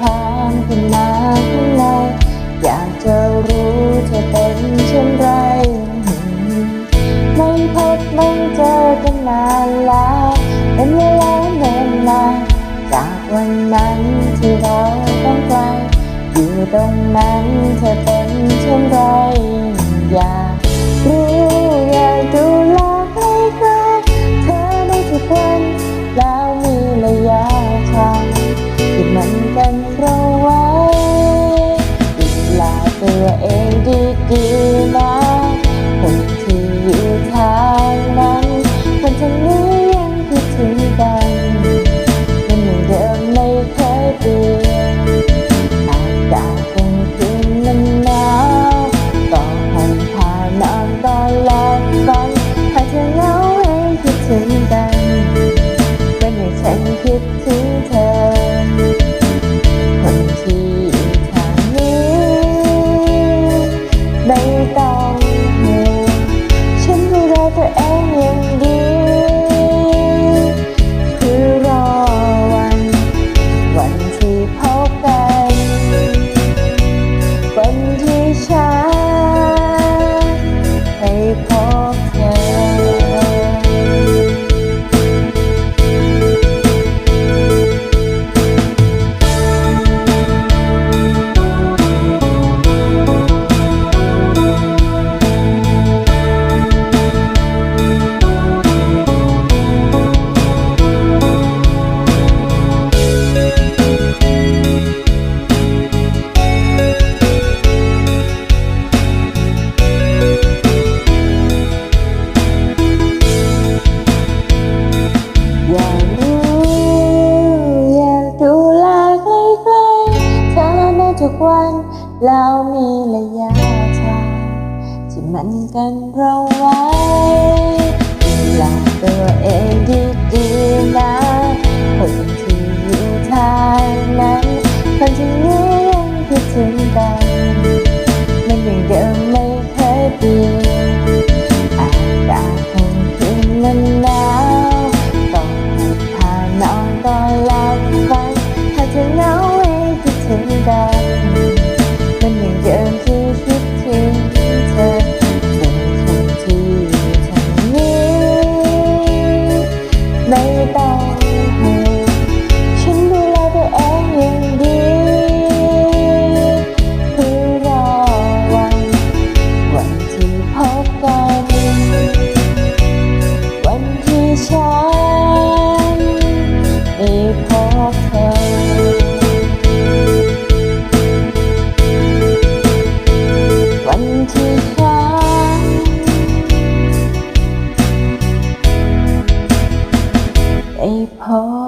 ถามขึ้นมาข้างในอยากจะรู้เธอเป็นเช่นไร ไม่พบไม่เจอกันนานแล้วเป็นเวลาเนินนานจากวันนั้นที่เราต้องไกลอยู่ตรงนั้นเธอเป็นเช่นไร ถึงเธอ คนที่ทางนี้ไม่ต้อง วันแล้วมีระยะทางที่มันกันเราไว้ดูแลตัวเองดีๆนะคนที่อยู่ทางนั้นคนที่นี้ยังคิดถึงกันมันยังเดิมไม่เคยเปลี่ยนอากาศกลางคืนมันหนาวต้องให้ผ้านอนก่อนหลับฝันถ้าเธอเหงาให้คิดถึงกันมัน ได้พบ